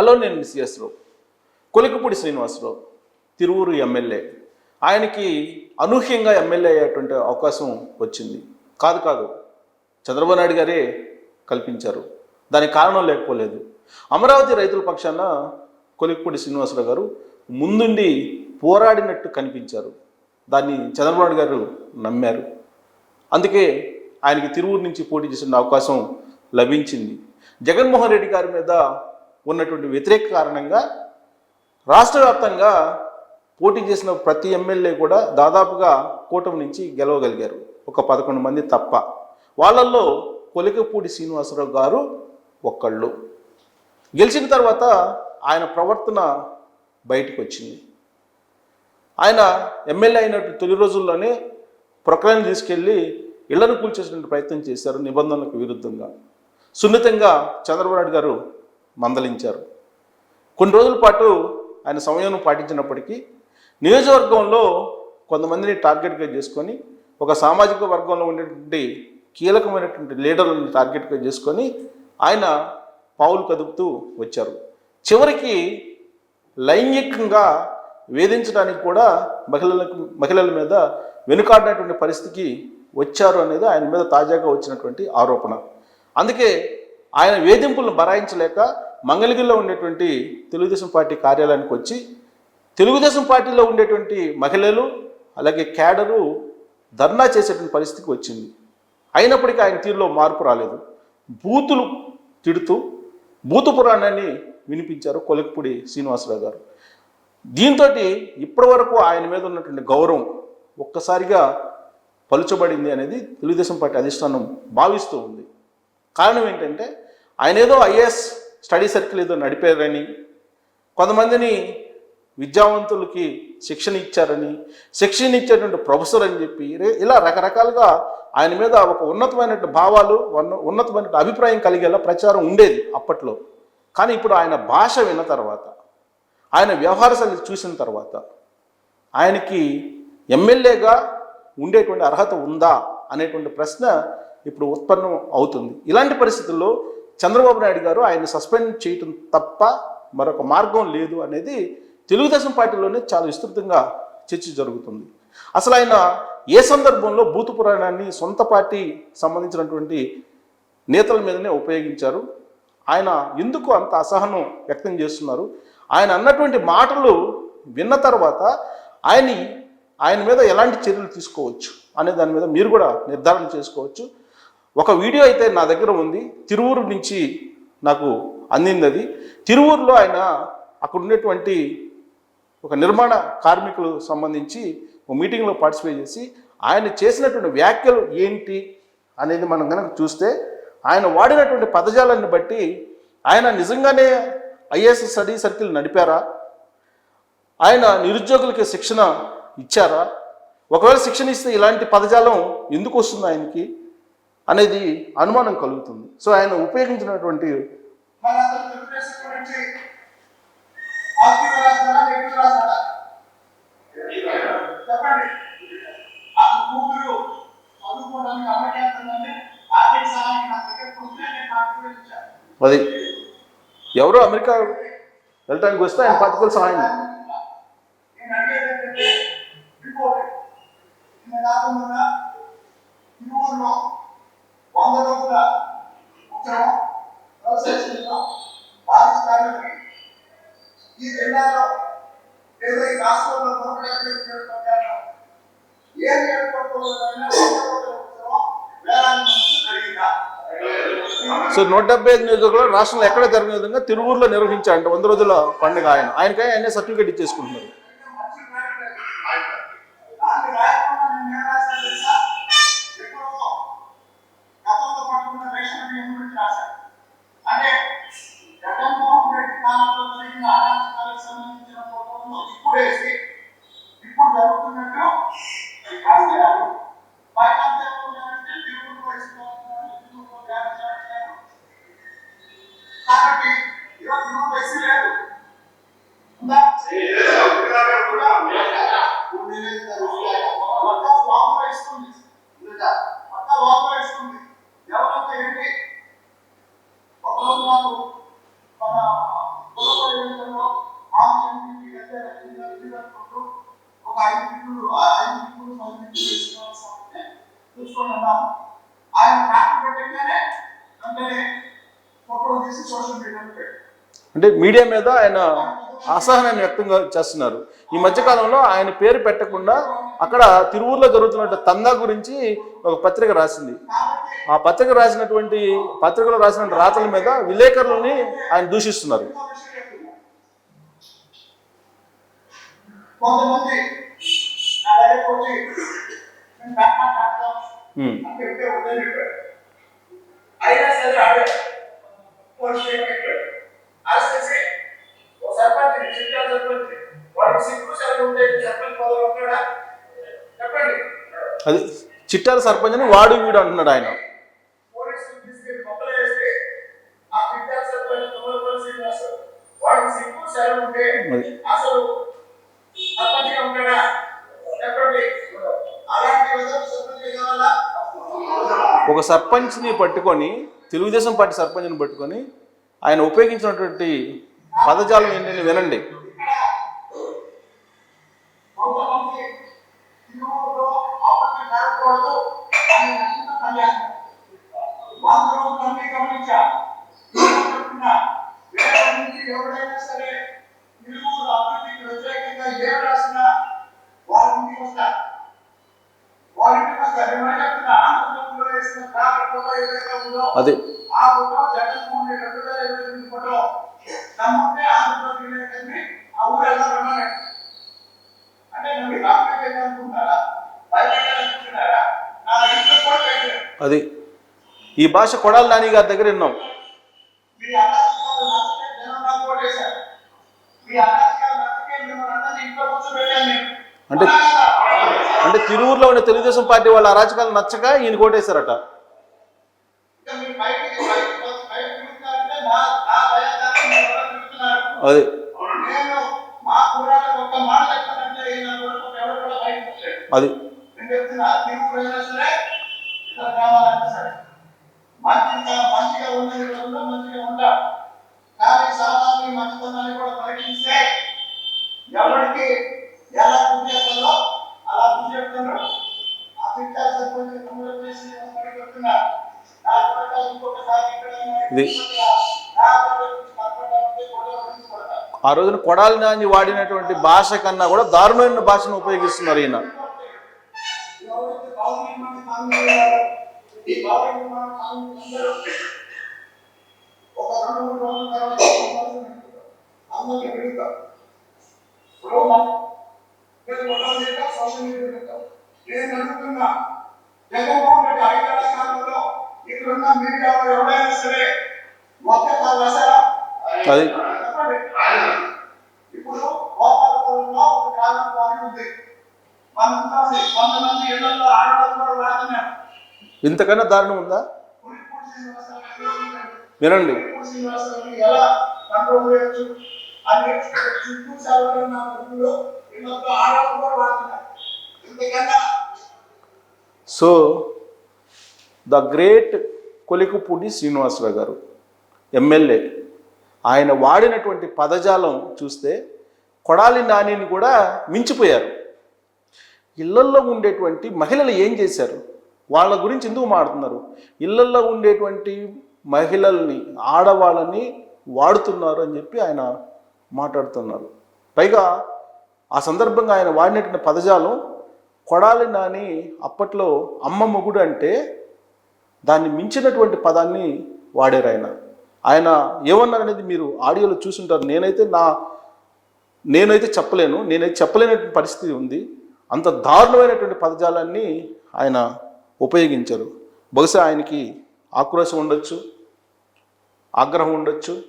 Hello నేను మిస్ఎస్ Kolikapudi Srinivasa Rao Tiruvuru MLA. ఆయనకి అనూహ్యంగా ఎమ్మెల్యే అయ్యేటువంటి అవకాశం వచ్చింది. కాదు కాదు. చంద్రబాబు నాయుడు గారే కల్పించారు. దానికి కారణం లేకపోలేదు. అమరావతి రైతుల పక్షాన కొలికపూడి శ్రీనివాసరావు గారు ముందుండి పోరాడినట్టు కనిపించారు. దాన్ని చంద్రబాబు నాయుడు గారు నమ్మారు. అందుకే ఆయనకి తిరువురు నుంచి పోటీ చేసిన అవకాశం లభించింది. జగన్మోహన్ రెడ్డి గారి మీద ఉన్నటువంటి వ్యతిరేక కారణంగా రాష్ట్ర వ్యాప్తంగా పోటీ చేసిన ప్రతి ఎమ్మెల్యే కూడా దాదాపుగా కూటమి నుంచి గెలవగలిగారు. ఒక పదకొండు మంది తప్ప. వాళ్ళల్లో కొలికపూడి శ్రీనివాసరావు గారు ఒక్కళ్ళు. గెలిచిన తర్వాత ఆయన ప్రవర్తన బయటకు వచ్చింది ఆయన ఎమ్మెల్యే అయినట్టు తొలి రోజుల్లోనే ప్రొక్లైన్ తీసుకెళ్ళి ఇళ్ళను కూల్చేసినటువంటి ప్రయత్నం చేశారు నిబంధనలకు విరుద్ధంగా. సున్నితంగా చంద్రబాబు నాయుడు గారు మందలించారు. కొన్ని రోజుల పాటు ఆయన సమయం పాటించినప్పటికీ నియోజకవర్గంలో కొంతమందిని టార్గెట్గా చేసుకొని ఒక సామాజిక వర్గంలో ఉండేటువంటి కీలకమైనటువంటి లీడర్లను టార్గెట్గా చేసుకొని ఆయన పావులు కదుపుతూ వచ్చారు. చివరికి లైంగికంగా వేధించడానికి కూడా మహిళలకు మహిళల మీద వెనుకాడినటువంటి పరిస్థితికి వచ్చారు అనేది ఆయన మీద తాజాగా వచ్చినటువంటి ఆరోపణ. అందుకే ఆయన వేధింపులను బరాయించలేక మంగళగిరిలో ఉండేటువంటి తెలుగుదేశం పార్టీ కార్యాలయానికి వచ్చి తెలుగుదేశం పార్టీలో ఉండేటువంటి మహిళలు అలాగే క్యాడరు ధర్నా చేసేటువంటి పరిస్థితికి వచ్చింది. అయినప్పటికీ ఆయన తీరులో మార్పు రాలేదు. బూతులు తిడుతూ బూతు పురాణాన్ని వినిపించారు కొలకపూడి శ్రీనివాసరావు గారు. దీంతో ఇప్పటి వరకు ఆయన మీద ఉన్నటువంటి గౌరవం ఒక్కసారిగా పలుచబడింది అనేది తెలుగుదేశం పార్టీ అధిష్టానం భావిస్తూ ఉంది. కారణం ఏంటంటే ఆయన ఏదో ఐఏఎస్ స్టడీ సర్కిల్ ఏదో నడిపారని కొంతమందిని విద్యావంతులకి శిక్షణ ఇచ్చారని శిక్షణ ఇచ్చేటువంటి ప్రొఫెసర్ అని చెప్పి రే- ఇలా రకరకాలుగా ఆయన మీద ఒక ఉన్నతమైనటువంటి భావాలు ఉన్నతమైనటువంటి ఉన్నతమైన అభిప్రాయం కలిగేలా ప్రచారం ఉండేది అప్పట్లో. కానీ ఇప్పుడు ఆయన భాష విన్న తర్వాత ఆయన వ్యవహార శైలి చూసిన తర్వాత ఆయనకి ఎమ్మెల్యేగా ఉండేటువంటి అర్హత ఉందా అనేటువంటి ప్రశ్న ఇప్పుడు ఉత్పన్నం అవుతుంది. ఇలాంటి పరిస్థితుల్లో చంద్రబాబు నాయుడు గారు ఆయన సస్పెండ్ చేయటం తప్ప మరొక మార్గం లేదు అనేది తెలుగుదేశం పార్టీలోనే చాలా విస్తృతంగా చర్చ జరుగుతుంది. అసలు ఆయన ఏ సందర్భంలో భూత పురాణాన్ని సొంత పార్టీ సంబంధించినటువంటి నేతల మీదనే ఉపయోగించారు? ఆయన ఎందుకు అంత అసహనం వ్యక్తం చేస్తున్నారు? ఆయన అన్నటువంటి మాటలు విన్న తర్వాత ఆయన ఆయన మీద ఎలాంటి చర్యలు తీసుకోవచ్చు? అనే దాని మీద మీరు కూడా నిర్ధారణ చేసుకోవచ్చు. ఒక వీడియో అయితే నా దగ్గర ఉంది. తిరువూరు నుంచి నాకు అందింది అది తిరువూరులో ఆయన అక్కడ ఉండేటువంటి ఒక నిర్మాణ కార్మికులు సంబంధించి ఒక మీటింగ్లో పార్టిసిపేట్ చేసి ఆయన చేసినటువంటి వ్యాఖ్యలు ఏంటి అనేది మనం కనుక చూస్తే ఆయన వాడినటువంటి పదజాలాన్ని బట్టి ఆయన నిజంగానే ఐఏఎస్ స్టడీ సర్కిల్ నడిపారా? ఆయన నిరుద్యోగులకి శిక్షణ ఇచ్చారా? ఒకవేళ శిక్షణ ఇస్తే ఇలాంటి పదజాలం ఎందుకు వస్తుంది ఆయనకి? అనేది అనుమానం కలుగుతుంది. సో ఆయన ఉపయోగించినటువంటి అది ఎవరో అమెరికా వెళ్ళటానికి వస్తే ఆయన పట్టుకుల సహాయం. నేను అడిగేది ఏంటంటే రిపోర్ట్ నిన్న కాకుండా ఈ ఊర్లో వంద రోజుల ఉత్సవం వ్యవసాయంలో పాటించడానికి ఈ జిల్లాలో లేదా ఈ రాష్ట్రంలో దొరకడానికి ప్రకారం ఏ నియోజకవర్గంలోనైనా వంద రోజుల ఉత్సవం వేలాది మంది జరిగిందా సో నూట డెబ్బై ఐదు నియోజకవర్గంలో రాష్ట్రంలో ఎక్కడ జరిగిన విధంగా తిరువూరులో నిర్వహించారంట. వంద రోజుల పండుగ ఆయన. ఆయనకై ఆయన సర్టిఫికేట్ ఇచ్చేసుకుంటున్నారు. బిడ్డ పక్క లోపల వేసుకుంది. ఒక ఐదు బిడ్డలు ఐదు బిడ్డలు పది బిడ్డలు వేసుకోవాలి తీసి సోషల్ మీడియాలో అంటే మీడియా మీద ఆయన అసహనాన్ని వ్యక్తంగా చేస్తున్నారు. ఈ మధ్యకాలంలో ఆయన పేరు పెట్టకుండా అక్కడ తిరువూరులో జరుగుతున్న తందా గురించి ఒక పత్రిక రాసింది. ఆ పత్రిక రాసినటువంటి పత్రికలో రాసిన రాతల మీద విలేకరులని ఆయన దూషిస్తున్నారు. అయినా సరే ఆడే సర్పంచ్ చిట్టా సర్పంచ్ వాడికి సిగ్గు సరే ఉంటే సర్పంచ్ పదవి ఉంటాడా చెప్పండి. అది చిట్టాల సర్పంచ్ అని వాడు వీడు అంటున్నాడు ఆయన. అసలు చెప్పండి. ఒక సర్పంచ్ని పట్టుకొని తెలుగుదేశం పార్టీ సర్పంచ్ని పట్టుకొని ఆయన ఉపయోగించినటువంటి పదజాలం ఏంటని వినండి. సరే వ్యతిరేకంగా ఏ రాసినా ఇంటికి ఇంటికి చెప్తున్నా ఆంధ్రప్రదేశ్లో వేసిన ఏదైతే ఉందో అదే. ఆ ఫోటో జగన్మోహన్ రెడ్డి రెండు వేల ఇరవై అంటే నువ్వు రాకపోతే అనుకుంటారా? బయలుదేరాలనుకుంటున్నారా నా ఇంట్లో కూడా పెట్టారు అది ఈ భాష కొడాలి నాని గారి దగ్గర విన్నాం. అంటే? అంటే తిరువురులో ఉన్న తెలుగుదేశం పార్టీ వాళ్ళ అరాచకాలు నచ్చక ఈయన కోటేశారట కూడా పరిగణిస్తే ఎవరికి ఎలా బుద్ధి చెప్తారో అలా బుద్ధి చెప్తున్నారు ఆ పిట్టా సర్పంచ్ తమ్ముడు చేసి మరి చెప్తున్నా. నా కొడుకు ఇంకొకసారి ఇక్కడ ఆ రోజున కొడాలి నాని వాడినటువంటి భాష కన్నా కూడా దారుణమైన భాషను ఉపయోగిస్తున్నారు ఈయన. నేను జగన్మోహన్ రెడ్డి ఐదేళ్ళ కాలంలో ఇక్కడున్న మీడియాలో ఎవరైనా సరే మొక్క అది. ఇంతకన్నా దారుణం ఉందా? వినండి. So the great Kolikapudi Srinivasa Rao garu MLA. ఆయన వాడినటువంటి పదజాలం చూస్తే కొడాలి నానిని కూడా మించిపోయారు. ఇళ్ళల్లో ఉండేటువంటి మహిళలు ఏం చేశారు? వాళ్ళ గురించి ఎందుకు మాడుతున్నారు ఇళ్ళల్లో ఉండేటువంటి మహిళల్ని ఆడవాళ్ళని వాడుతున్నారు అని చెప్పి ఆయన మాట్లాడుతున్నారు. పైగా ఆ సందర్భంగా ఆయన వాడినటువంటి పదజాలం కొడాలి నాని అప్పట్లో అమ్మ మొగుడు అంటే దాన్ని మించినటువంటి పదాన్ని వాడారు ఆయన. ఆయన ఏమన్నారనేది మీరు ఆడియోలో చూసుంటారు. నేనైతే నా నేనైతే చెప్పలేను. నేనైతే చెప్పలేనటువంటి పరిస్థితి ఉంది. అంత దారుణమైనటువంటి పదజాలాన్ని ఆయన ఉపయోగించారు. బహుశా ఆయనకి ఆక్రోశం ఉండొచ్చు ఆగ్రహం ఉండొచ్చు.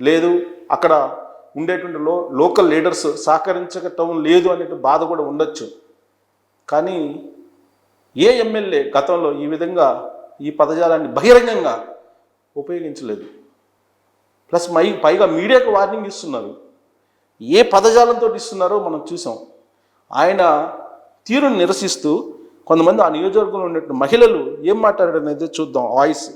లేదు అక్కడ ఉండేటువంటి లో లోకల్ లీడర్స్ సహకరించటం లేదు అనే బాధ కూడా ఉండొచ్చు. కానీ ఏ ఎమ్మెల్యే గతంలో ఈ విధంగా ఈ పదజాలాన్ని బహిరంగంగా ఉపయోగించలేదు ప్లస్ మై పైగా మీడియాకు వార్నింగ్ ఇస్తున్నారు ఏ పదజాలంతో ఇస్తున్నారో మనం చూసాం ఆయన తీరును నిరసిస్తూ కొంతమంది ఆ నియోజకవర్గంలో ఉన్నట్టు మహిళలు ఏం మాట్లాడారనేది చూద్దాం వాయిస్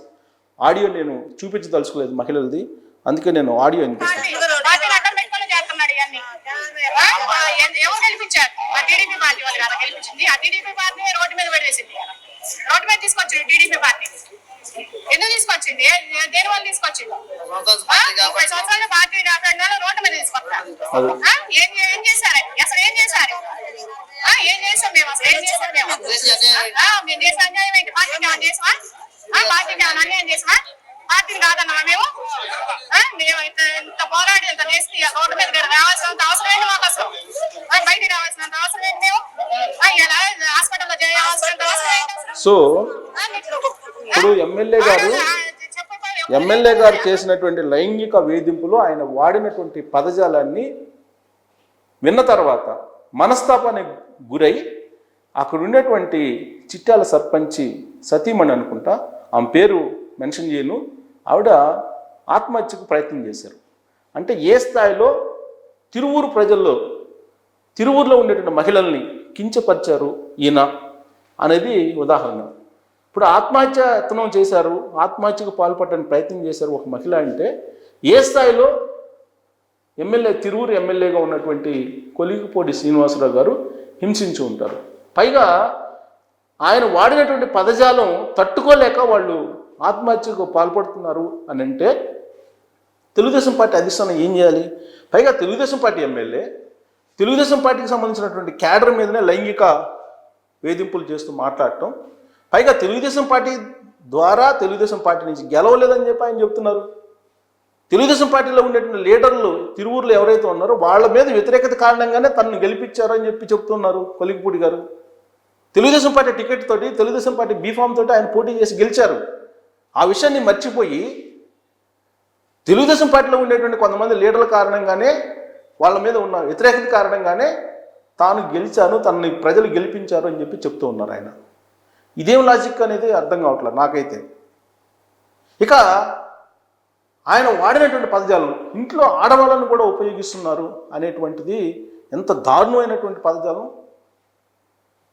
ఆడియో నేను చూపించదలుచుకోలేదు మహిళలది అందుకే నేను ఆడియో వినిపిస్తాను పార్టీని చేస్తున్నాడు గెలిపించారు ఆ టీడీపీ గెలిపించింది ఆ టీడీపీ రోడ్డు మీద పడేసింది రోడ్డు మీద టీడీపీ పార్టీ ఎందుకు తీసుకొచ్చింది? దేని వల్ల తీసుకొచ్చింది? ముప్పై సంవత్సరాలు అది. ఆ? ఏం ఏం చేశారు? అసలు ఏం చేశారు? ఆ, ఏం చేసాం మేము? అసలు ఏం చేసాం మేము? ఆ, మేము చేసే అన్యాయం ఏంటి? పార్టీకి ఏమైనా చేసామా? ఆ, పార్టీకి ఏమైనా అన్యాయం చేసామా? పార్టీని కాదన్నావా మేము? ఆ, మేము ఇంత ఇంత పోరాడి ఇంత చేసి రోడ్డు మీద రావాల్సినంత అవసరం ఏంటి మాకు అసలు? ఆ, బయటికి రావాల్సినంత అవసరం ఏంటి మేము? ఇలా హాస్పిటల్లో చేయాల్సినంత అవసరం ఏంటి? అసలు? సో ఇప్పుడు ఎమ్మెల్యే గారు ఎమ్మెల్యే గారు చేసినటువంటి లైంగిక వేధింపులు ఆయన వాడినటువంటి పదజాలాన్ని విన్న తర్వాత మనస్తాపానికి గురై అక్కడ ఉండేటువంటి చిట్యాల సర్పంచి సతీమణి అనుకుంటా ఆమె పేరు మెన్షన్ చేయను ఆవిడ ఆత్మహత్యకు ప్రయత్నం చేశారు. అంటే ఏ స్థాయిలో తిరువూరు ప్రజల్లో తిరువూరులో ఉండేటువంటి మహిళల్ని కించపరిచారు ఈయన అనేది ఉదాహరణ. ఇప్పుడు ఆత్మహత్యతనం చేశారు ఆత్మహత్యకు పాల్పడడానికి ప్రయత్నం చేశారు ఒక మహిళ అంటే ఏ స్థాయిలో ఎమ్మెల్యే తిరువురు ఎమ్మెల్యేగా ఉన్నటువంటి కొలిగిపోడి శ్రీనివాసరావు గారు హింసించి ఉంటారు. పైగా ఆయన వాడినటువంటి పదజాలం తట్టుకోలేక వాళ్ళు ఆత్మహత్యకు పాల్పడుతున్నారు అని అంటే తెలుగుదేశం పార్టీ అధిష్టానం ఏం చేయాలి? పైగా తెలుగుదేశం పార్టీ ఎమ్మెల్యే తెలుగుదేశం పార్టీకి సంబంధించినటువంటి క్యాడర్ మీదనే లైంగిక వేధింపులు చేస్తూ మాట్లాడటం పైగా తెలుగుదేశం పార్టీ ద్వారా తెలుగుదేశం పార్టీ నుంచి గెలవలేదని చెప్పి ఆయన చెప్తున్నారు. తెలుగుదేశం పార్టీలో ఉండేటువంటి లీడర్లు తిరువూరులో ఎవరైతే ఉన్నారో వాళ్ళ మీద వ్యతిరేకత కారణంగానే తనను గెలిపించారని చెప్పి చెప్తున్నారు కొలిగిపూడి గారు. తెలుగుదేశం పార్టీ టికెట్ తోటి తెలుగుదేశం పార్టీ బీఫామ్ తోటి ఆయన పోటీ చేసి గెలిచారు. ఆ విషయాన్ని మర్చిపోయి తెలుగుదేశం పార్టీలో ఉండేటువంటి కొంతమంది లీడర్ల కారణంగానే వాళ్ళ మీద ఉన్న వ్యతిరేకత కారణంగానే తాను గెలిచాను తనని ప్రజలు గెలిపించారు అని చెప్పి చెప్తూ ఉన్నారు ఆయన. ఇదేం లాజిక్ అనేది అర్థం కావట్లేదు నాకైతే. ఇక ఆయన వాడినటువంటి పదజాలం ఇంట్లో ఆడవాళ్ళను కూడా ఉపయోగిస్తున్నారు అనేటువంటిది ఎంత దారుణమైనటువంటి పదజాలం.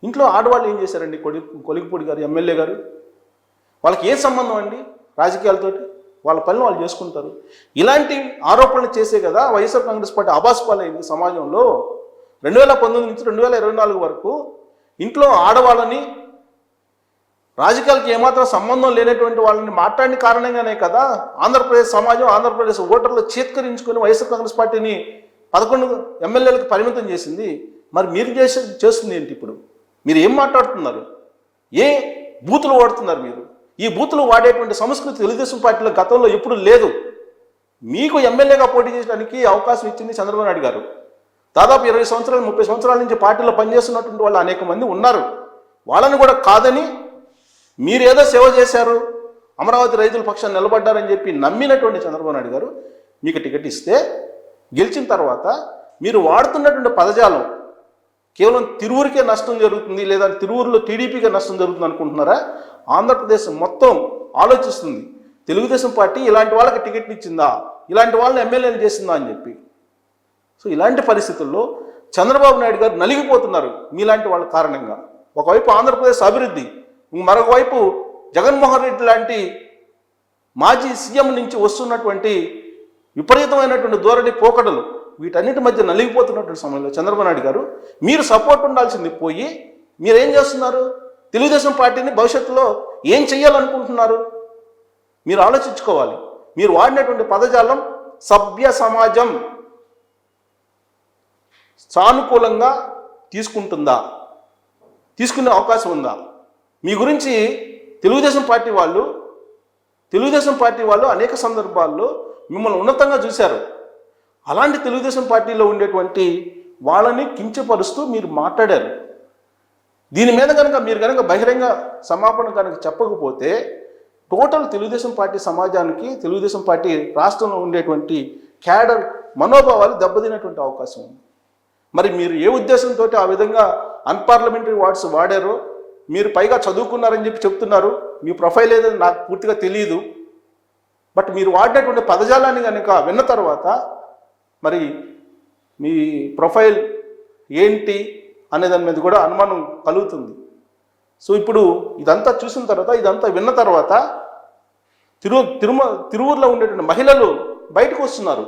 ఇంట్లో ఆడవాళ్ళు ఏం చేశారండి? కొడి కొలిగిపూడి గారు ఎమ్మెల్యే గారు? వాళ్ళకి ఏ సంబంధం అండి రాజకీయాలతోటి? వాళ్ళ పనులు వాళ్ళు చేసుకుంటారు. ఇలాంటి ఆరోపణలు చేసే కదా వైఎస్ఆర్ కాంగ్రెస్ పార్టీ ఆభాస్ పాలైంది సమాజంలో. రెండు వేల పంతొమ్మిది నుంచి రెండు వేల ఇరవై నాలుగు వరకు ఇంట్లో ఆడవాళ్ళని రాజకీయాలకు ఏమాత్రం సంబంధం లేనటువంటి వాళ్ళని మాట్లాడిన కారణంగానే కదా ఆంధ్రప్రదేశ్ సమాజం ఆంధ్రప్రదేశ్ ఓటర్లు చేత్కరించుకుని వైఎస్ఆర్ కాంగ్రెస్ పార్టీని పదకొండు ఎమ్మెల్యేలకు పరిమితం చేసింది. మరి మీరు చేసే చేస్తుంది ఏంటి ఇప్పుడు? మీరు ఏం మాట్లాడుతున్నారు? ఏ బూతులు వాడుతున్నారు మీరు? ఈ బూతులు వాడేటువంటి సంస్కృతి తెలుగుదేశం పార్టీలో గతంలో ఎప్పుడు లేదు. మీకు ఎమ్మెల్యేగా పోటీ చేయడానికి అవకాశం ఇచ్చింది చంద్రబాబు నాయుడు గారు. దాదాపు ఇరవై సంవత్సరాలు ముప్పై సంవత్సరాల నుంచి పార్టీలో పనిచేస్తున్నటువంటి వాళ్ళు అనేక మంది ఉన్నారు. వాళ్ళని కూడా కాదని మీరేదో సేవ చేశారు అమరావతి రైతుల పక్షాన్ని నిలబడ్డారని చెప్పి నమ్మినటువంటి చంద్రబాబు నాయుడు గారు మీకు టికెట్ ఇస్తే గెలిచిన తర్వాత మీరు వాడుతున్నటువంటి పదజాలం కేవలం తిరువురికే నష్టం జరుగుతుంది లేదా తిరువురులో టీడీపీకే నష్టం జరుగుతుంది అనుకుంటున్నారా? ఆంధ్రప్రదేశ్ మొత్తం ఆలోచిస్తుంది. తెలుగుదేశం పార్టీ ఇలాంటి వాళ్ళకి టికెట్లు ఇచ్చిందా? ఇలాంటి వాళ్ళని ఎమ్మెల్యేలు చేసిందా అని చెప్పి. సో ఇలాంటి పరిస్థితుల్లో చంద్రబాబు నాయుడు గారు నలిగిపోతున్నారు మీలాంటి వాళ్ళ కారణంగా. ఒకవైపు ఆంధ్రప్రదేశ్ అభివృద్ధి మరోవైపు జగన్మోహన్ రెడ్డి లాంటి మాజీ సీఎం నుంచి వస్తున్నటువంటి విపరీతమైనటువంటి ధోరణి పోకడలు వీటన్నిటి మధ్య నలిగిపోతున్నటువంటి సమయంలో చంద్రబాబు నాయుడు గారు మీరు సపోర్ట్ ఉండాల్సింది పోయి మీరేం చేస్తున్నారు? తెలుగుదేశం పార్టీని భవిష్యత్తులో ఏం చేయాలనుకుంటున్నారు మీరు ఆలోచించుకోవాలి. మీరు వాడినటువంటి పదజాలం సభ్య సమాజం సానుకూలంగా తీసుకుంటుందా? తీసుకునే అవకాశం ఉందా? మీ గురించి తెలుగుదేశం పార్టీ వాళ్ళు తెలుగుదేశం పార్టీ వాళ్ళు అనేక సందర్భాల్లో మిమ్మల్ని ఉన్నతంగా చూశారు. అలాంటి తెలుగుదేశం పార్టీలో ఉండేటువంటి వాళ్ళని కించపరుస్తూ మీరు మాట్లాడారు. దీని మీద కనుక మీరు కనుక బహిరంగ సమాపణ కనుక చెప్పకపోతే టోటల్ తెలుగుదేశం పార్టీ సమాజానికి తెలుగుదేశం పార్టీ రాష్ట్రంలో ఉండేటువంటి క్యాడర్ మనోభావాలు దెబ్బతినేటువంటి అవకాశం ఉంది. మరి మీరు ఏ ఉద్దేశంతో ఆ విధంగా అన్పార్లమెంటరీ వార్డ్స్ వాడారో మీరు పైగా చదువుకున్నారని చెప్పి చెప్తున్నారు. మీ ప్రొఫైల్ ఏదో నాకు పూర్తిగా తెలియదు బట్ మీరు వాడినటువంటి పదజాలాన్ని కనుక విన్న తర్వాత మరి మీ ప్రొఫైల్ ఏంటి అనే దాని మీద కూడా అనుమానం కలుగుతుంది. సో ఇప్పుడు ఇదంతా చూసిన తర్వాత ఇదంతా విన్న తర్వాత తిరు తిరుమ తిరువురులో ఉండేటువంటి మహిళలు బయటకు వస్తున్నారు.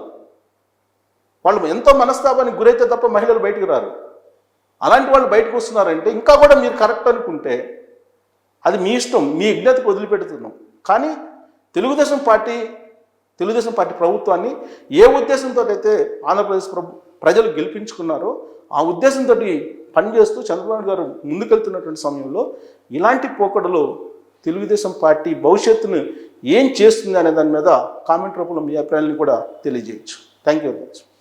వాళ్ళు ఎంతో మనస్తాపానికి గురైతే తప్ప మహిళలు బయటకు రారు. అలాంటి వాళ్ళు బయటకు వస్తున్నారంటే ఇంకా కూడా మీరు కరెక్ట్ అనుకుంటే అది మీ ఇష్టం మీ విజ్ఞతకు వదిలిపెడుతున్నాం. కానీ తెలుగుదేశం పార్టీ తెలుగుదేశం పార్టీ ప్రభుత్వాన్ని ఏ ఉద్దేశంతో అయితే ఆంధ్రప్రదేశ్ ప్రభు ప్రజలు గెలిపించుకున్నారో ఆ ఉద్దేశంతో పనిచేస్తూ చంద్రబాబు గారు ముందుకెళ్తున్నటువంటి సమయంలో ఇలాంటి పోకడలు తెలుగుదేశం పార్టీ భవిష్యత్తును ఏం చేస్తుంది అనే దాని మీద కామెంట్ రూపంలో మీ అభిప్రాయాలను కూడా తెలియజేయచ్చు. Thank you very much